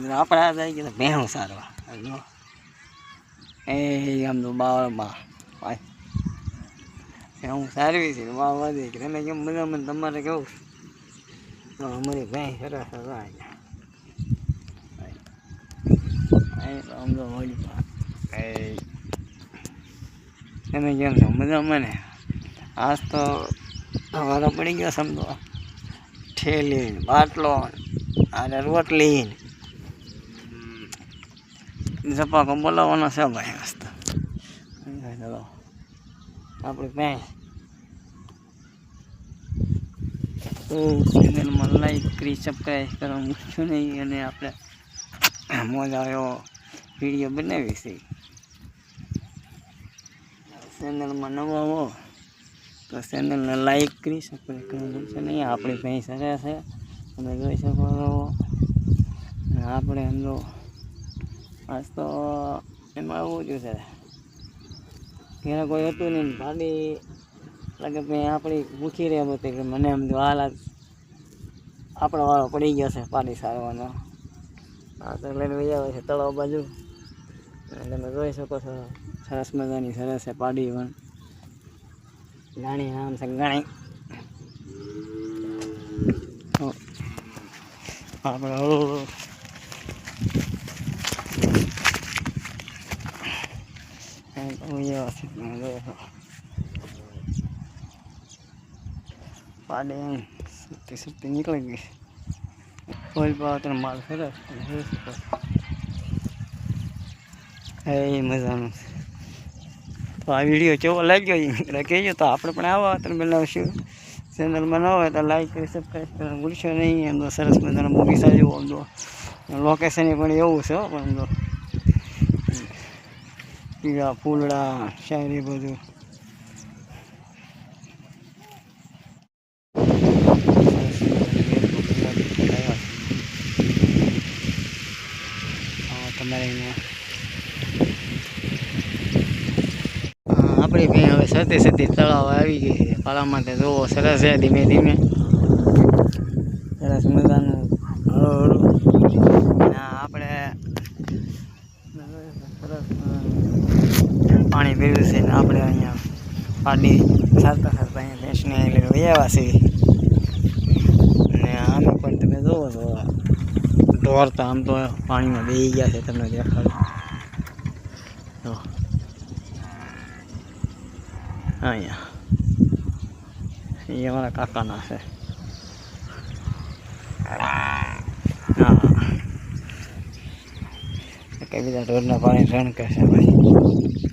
આપણે આ થઈ ગયા ભેણું સારવા જો એ આમ તો બાવળમાં ભાઈ ભેણું સારવી છે વાહ વધી કે તમે કેમ બધા મને તમારે કેવું છે? તો અમારી ભેંસ સરસ સરસ આ ગયા. અહીં તો આમ તો વળી પા એ તમે કેમ છો મજામાં ને આજ તો વારો પડી ગયો સમજો ઠેલી ને બાટલો ને અને રોટલી ને સપાકો બોલાવવાનો છે ભાઈ મસ્ત આપણે ક્યાંય તો ચેનલમાં લાઈક કરી સબસ્ક્રાઈબ કરવા મૂકશો નહીં અને આપણે મોજા આવ્યો વીડિયો બનાવી છે ચેનલમાં નવા હો તો ચેનલને લાઈક કરી સબસ્ક્રાઈબ કરવા મૂકશો નહીં આપણી ભેંસ હરે છે તમે જોઈ શકો છો આપણે તો આજ તો એમાં એવું જ છે ઘેરે કોઈ હતું નહીં ભાભી લાગે ભાઈ આપણી ભૂખી રહે હતી કે મને એમ હાલ આજ આપણો વાળો પડી ગયો છે પાણી સારવાનો આ તો લઈને આવે છે તળાવ બાજુ તમે જોઈ શકો છો સરસ મજાની સરસ છે પાડી પણ ગાણી નામ છે ગાણી આપણે એમ સુતી સુતી નીકળી ગઈ ઓઇલ પાવતર માલ સરસ એ મજાનું. તો આ વીડિયો કેવો લાગ્યો એ કહેજો તો આપણે પણ આવા તમે બનાવશું ચેનલમાં ન હોય તો લાઈક કરી સબસ્ક્રાઈબ કરવાનું ભૂલશો નહીં એમ તો સરસ મજાનો મૂવી જેવો આમ તો લોકેશન પણ એવું છે પણ પીળા ફૂલડા, શાયરી બધું. તમારે આપણી ભાઈ હવે સતી સતી તળાવ આવી ગઈ છે. પાળા માટે જોવો, સરસ છે ધીમે ધીમે. સરસ મજાનું હળવું અને આપણે સરસ મજાનું પાણી પીવું છે ને આપણે અહીંયા પાડી સારતા સારતા અહીંયા ભેંસને લઈને વયાવા છીએ અને આમે પણ તમે જોવો છો, ઢોર તો આમ તો પાણીમાં બેસી ગયા છે, તમને દેખાડું. જો. અહીંયા. એ અમારા કાકાના છે. હા. કઈ બીજા ઢોરના પાણી રણ કરશે ભાઈ.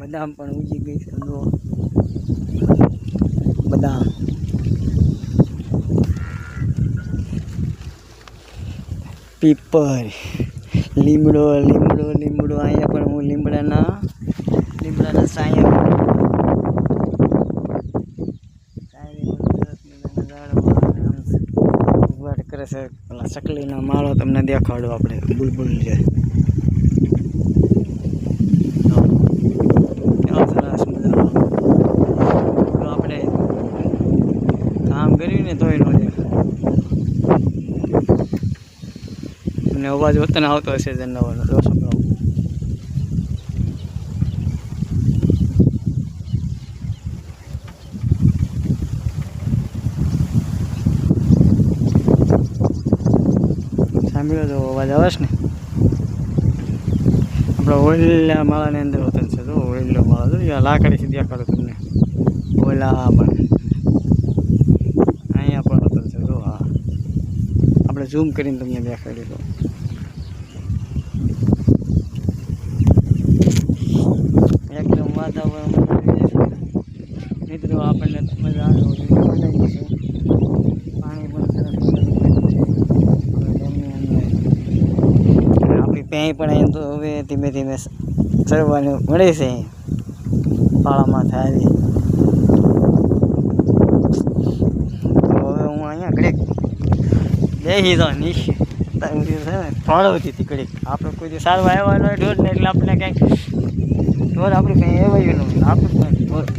બદામ પણ ઉજી ગઈ છે બદામ પીપર લીમડો લીમડો લીમડો. અહીંયા પણ હું લીમડાના લીમડાના સાયા કરે છે. પેલા ચકલીનો માળો તમને દેખાડો આપણે. બુલબુલ છે તો કેવો સરસ મજાનો તો આપણે કામ કર્યું ને તોય ન દેખાય અને અવાજ વતન આવતો હશે જનાવરનો જોશો સાંભળ્યો તો અવાજ આવે છે ને? આપણે ઓઈલા માળાની અંદર વતન છે. તો ઓઈલો માળા. તો લાકડી લાકડીથી દેખાડો તમને ઓઈલા પણ આપણે ઝૂમ કરીને તમને દેખાડી એકદમ વાતાવરણ મિત્રો આપણને તો મજા આવે એવું બનાવી છે પાણી પણ સરસ મજાનું છે હવે ડેમની અંદર અને પણ અહીં તો હવે ધીમે ધીમે ચડવાનું મળે છે. પાળામાં થાય તો હવે હું અહીંયા ઘડીક બેસી તો નીચે. ભણાવતી હતી ઘડીક. આપણે કોઈ દિવસ સારવાર આવ્યા હોય ઢોર ને એટલે આપણે કંઈક ઢોર આપણે કંઈ એવાયું ન હોય. આપણે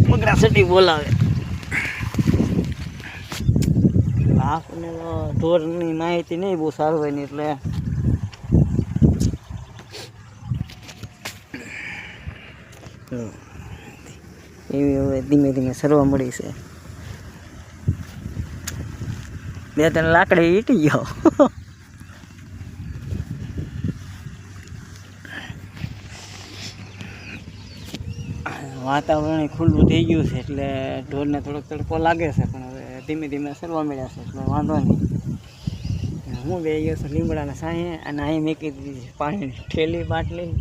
બગડા સટી બોલાવે. આપણને ઢોરની માહિતી નહીં બહુ સારું હોય ને એટલે એવી હવે ધીમે ધીમે સરવા મળી છે. બે ત્રણ લાકડી ઈટી ગયો. વાતાવરણ ખુલ્લું થઈ ગયું છે એટલે ઢોરને થોડોક તડકો લાગે છે, પણ હવે ધીમે ધીમે સરવા મળ્યા છે, એટલે વાંધો નહીં. હું બે ગયો છું લીમડાના સાંયે અને અહીં મેં કીધી પાણીની ઠેલી બાટલી.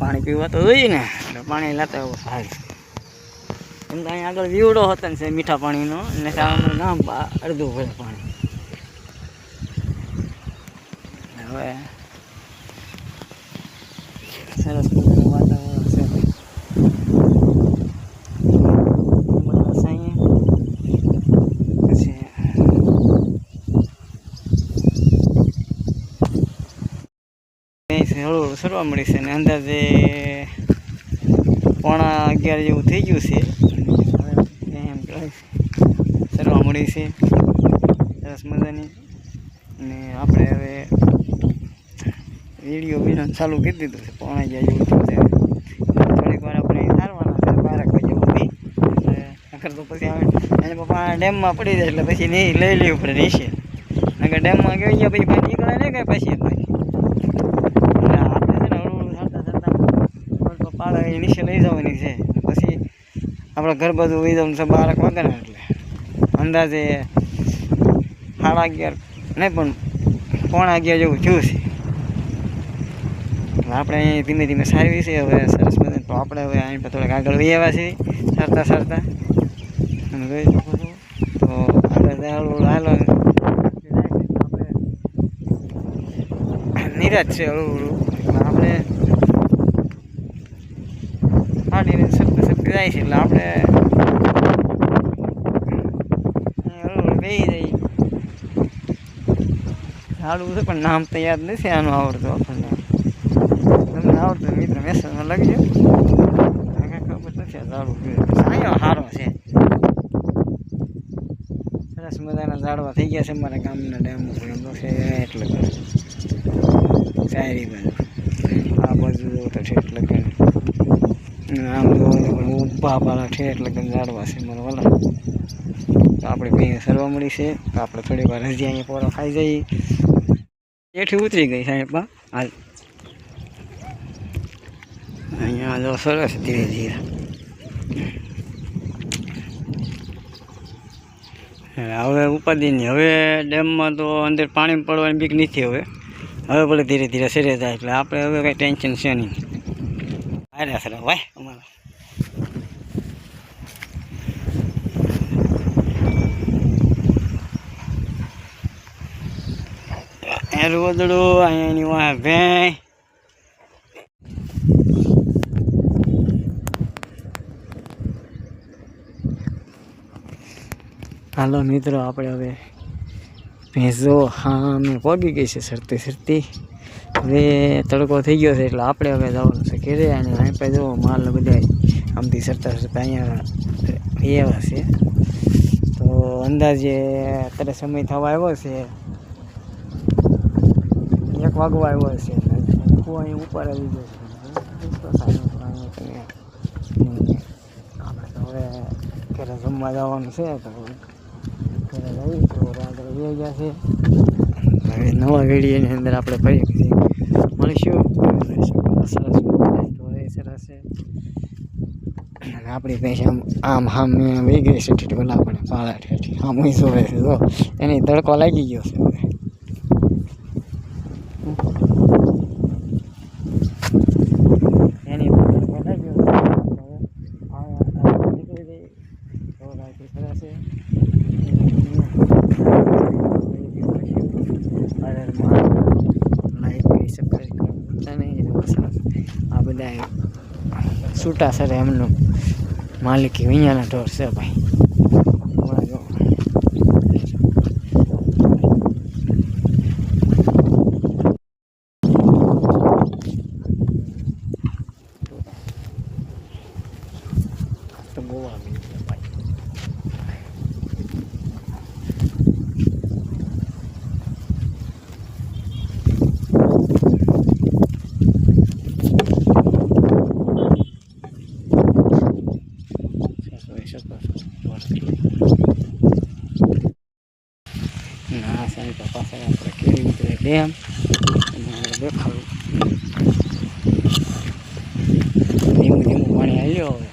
પાણી પીવા તો જોઈએ ને. પાણી લેતા એવો સારું એમ તો અહીંયા આગળ વીવડો હતો ને મીઠા પાણીનો. અને ત્યાં ગામ અડધું ભરે પાણી. હવે. સરસ મજાનું વાતાવરણ છે લીમડાના સાંયે પછી ભેંસ હળવું સરવા મળી છે ને અંદાજે પોણા અગિયાર જેવું થઈ ગયું છે. એમ કહેવાય. છે. સરવા મળી છે. સરસ મજાની. અને આપણે હવે વીડિયો બીજો ચાલુ કરી દીધું છે. પોણા અગિયાર જેવું થયું છે. થોડીક વાર આપણે સારવાના છે. બારક વાગે ઉઠી. નકર તો પછી આવે એને પપ્પા ડેમમાં પડી જાય એટલે પછી નહીં લઈ લેવું પડે નીચે. નકર ડેમમાં ગઈ ગયા પછી નીકળે નહીં કાંઈ પછી જ નહીં એટલે આપણે છે ને હળવું હળવું ચાલતા ચાલતા પાડા એ લઈ જવાની છે. પછી આપણે ઘર બધું વહી જવાનું છે બારક વાગે એટલે. અંદાજે સાડા અગિયાર, નહીં પણ પોણા અગિયાર જેવું થયું છે. આપણે અહીં ધીમે ધીમે સારી છે. હવે સરસ મજાનું તો આપણે હવે અહીં થોડાક આગળ વહી આવ્યા છીએ. સરતા સરતા. તો આગળ હાલો નિરાજ છે હળવું હળવું આપણે જાય છે એટલે આપણે બે જઈએ સારું છે, પણ નામ તો યાદ નથી, આનું આવડતું આપણને. તમને આવડતું મિત્ર મેસેજમાં લખજો. ખબર નથી સારું સારો છે. સરસ મજાના ઝાડવા થઈ ગયા છે મારા ગામના ડેમ છે એટલે શાયરી બાજુ. આ બાજુ તો ઠેઠ લગન આમ જો છે એટલે ઝાડવા છે મારા વાલા. તો આપણે કંઈ સરવા મળી છે, તો આપણે થોડી વાર હજી અહીંયા પોરો ખાઈ જઈએ. એઠી ઉતરી ગઈ સાહેબમાં હાલ. અહીંયા જો સરસ ધીરે ધીરે. હવે ઉપાધિની હવે ડેમમાં તો અંદર પાણી પડવાની બીક નથી હવે. હવે ભલે ધીરે ધીરે સરે જાય, એટલે આપણે હવે કંઈ ટેન્શન છે નહીં. અરે સર ભાઈ. એ રોદડું અહીંયાની વાહ ભેં હાલો મિત્રો, આપણે હવે ભેંસો હા અમે પગી ગઈ છે, સરતી સરતી. હવે તડકો થઈ ગયો છે, એટલે આપણે હવે જવાનું છે ઘેરે અને અહીં પાસે જવો માલ બધા આમથી સરતા સરતા અહીંયા એવા છે. તો અંદાજે અત્યારે સમય થવા આવ્યો છે એક વાગવા આવ્યો છે હું અહીં ઉપર આવી ગયો છું. હમ, આપણે તો હવે ઘરે જમવા જવાનું છે તો ઘરે જઈ તો આગળ વહી ગયા છે. હવે નવા વિડીયોની અંદર આપણે ફરી મળીશું. સરસ સરસ છે અને આપણી પાસે આમ આમ આમ વહી ગઈ છે ઠીઠ આપણે પાળા ઠેઠી. આમ જોવે છે જો. એની તડકો લાગી ગયો છે હવે એની ઉપર તડકો લાગ્યો છે હવે આ નીકળી ગઈ તો રાતે સરસ છે અરે લાઈક કરી સબસ્ક્રાઈબ કરવાનું ભૂલતા નહીં એ સરસ આ બધા છૂટા સર એમનું માલિકી વિયાના ઢોર છે ભાઈ હમણાં જો જોઈ શકો છો ના સાહેબ પાછળ આપણે તમારે દેખાડું. ધીમું ધીમું પાણી આવ્યો હવે.